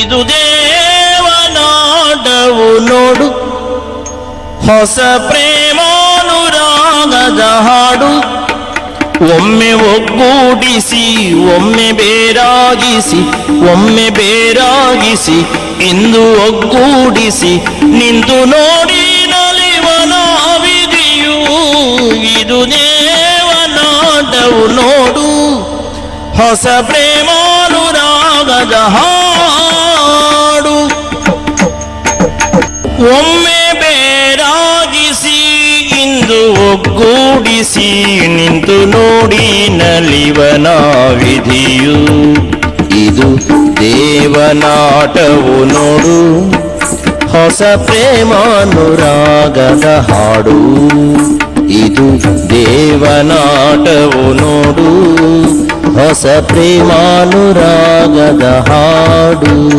ಇದು ದೇವನಾಡವು ನೋಡು. ಹೊಸ ಪ್ರೇಮಾನುರಾಗದ ಹಾಡು. ಒಮ್ಮೆ ಒಗ್ಗೂಡಿಸಿ, ಒಮ್ಮೆ ಬೇರಾಗಿಸಿ ಒಮ್ಮೆ ಬೇರಾಗಿಸಿ, ಇಂದು ಒಗ್ಗೂಡಿಸಿ, ನಿಂತು ನೋಡಿ ನಲಿವನಾವಿದೆಯೂ. ಇದು ದೇವನಾಡವು ನೋಡು. ಹೊಸ ಪ್ರೇಮಾನುರಾಗದ ಒಮ್ಮೆ ಬೇರಾಗಿಸಿ, ಇಂದು ಒಗ್ಗೂಡಿಸಿ, ನಿಂತು ನೋಡಿ ನಲಿವನ ವಿಧಿಯು ಇದು ದೇವನಾಟವು ನೋಡು, ಹೊಸ ಪ್ರೇಮಾನುರಾಗದ ಹಾಡು. ಇದು ದೇವನಾಟವು ನೋಡು, ಹೊಸ ಪ್ರೇಮಾನುರಾಗದ ಹಾಡು.